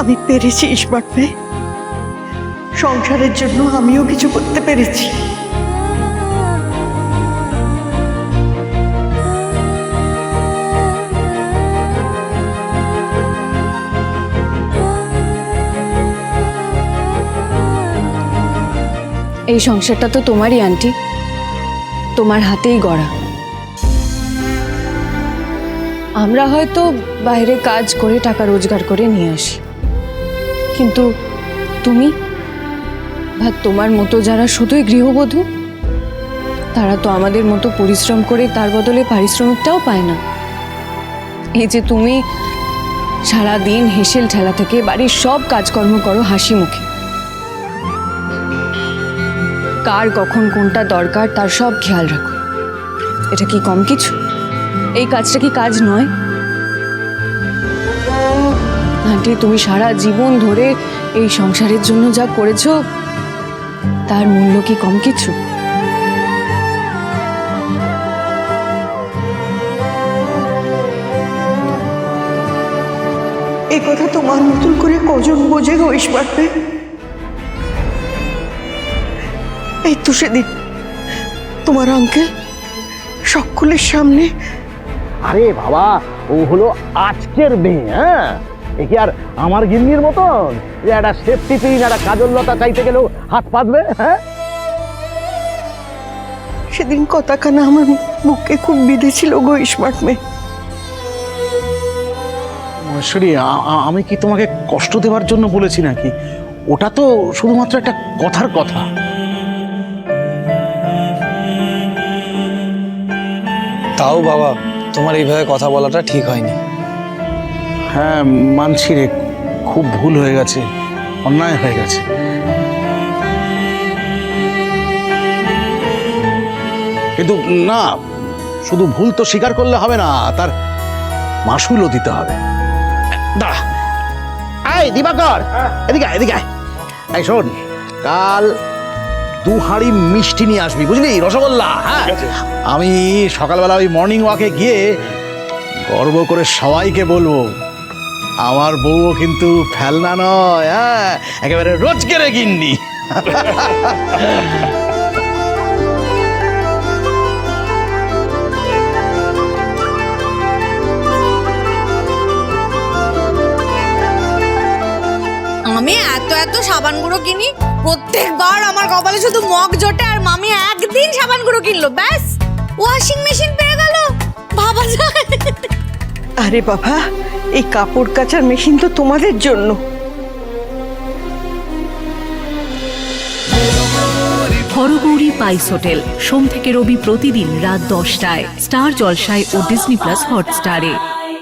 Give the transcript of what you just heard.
আমি পেরেছি ইসমাত ভাই। সংসারের জন্য আমিও কিছু করতে পেরেছি। এই সংসারটা তো তোমারই, আন্টি। তোমার হাতেই গড়া। আমরা হয়তো বাইরে কাজ করে টাকা রোজগার করে নিয়ে আসি। কিন্তু তুমি বা তোমার মতো যারা শুধুই গৃহবধূ, তারা তো আমাদের মতো পরিশ্রম করে তার বদলে পারিশ্রমিকটাও পায় না। এই যে তুমি সারা দিন হেসেল ঠেলা থেকে বাড়ির সব কাজকর্ম করো হাসি মুখে। কার কখন কোনটা দরকার তার সব খেয়াল রাখো। এটা কি কম কিছু? এই কাজটা কি কাজ নয়? আন্টি তুমি সারা জীবন ধরে এই সংসারের জন্য যা করেছ তার মূল্য কি কম কিছু? এই কথা তোমার মতন করে কজন বোঝে গো ভাই এই তো সেদিন তোমার আঙ্কেল সকলের সামনে আরে বাবা ও হলো আজকের মেয়ে হ্যাঁ? এ কি আর আমার গিন্নির মতন? যে একটা সেফটি পিন একটা কাজললতা চাইতে গেলেও হাত পাতবে হ্যাঁ? সেদিন কথাখানা আমার বুকে খুব বিঁধেছিল গো ইসমাত মেয়ে। মহেশ্বরী আমি কি তোমাকে কষ্ট দেওয়ার জন্য বলেছি নাকি? ওটা তো শুধুমাত্র একটা কথার কথা। তাও বাবা তোমার এইভাবে কথা বলাটা ঠিক হয়নি। হ্যাঁ মানছি রে খুব ভুল হয়ে গেছে অন্যায় হয়ে গেছে। কিন্তু না শুধু ভুল তো স্বীকার করলে হবে না তার মাসুলও দিতে হবে। দাঁড়া। এই দিবাকর! এদিকে আয়, এদিকে আয়। এই শোন কাল দু হাঁড়ি মিষ্টি নিয়ে আসবি বুঝলি? রসগোল্লা হ্যাঁ? আমি সকালবেলা ওই মর্নিং ওয়াকে গিয়ে গর্ব করে সবাইকে বলব আমার বউও কিন্তু ফেলনা নয় হ্যাঁ? একেবারে রোজগেরে গিন্নি। আমি এত এত সাবান গুঁড়ো কিনি প্রত্যেকবার আমার কপালে শুধু মগ জোটে আর মামি একদিন সাবান গুঁড়ো কিনলো ব্যাস। ওয়াশিং মেশিন পেয়ে গেল ভাবা যায়। আরে বাবা এই কাপড় কাচার মেশিন তো তোমাদের জন্য। হরগৌরী পাইস হোটেল, সোম থেকে রবি প্রতিদিন রাত দশটায়, স্টার জলসায় ও ডিসনি প্লাস হটস্টারে।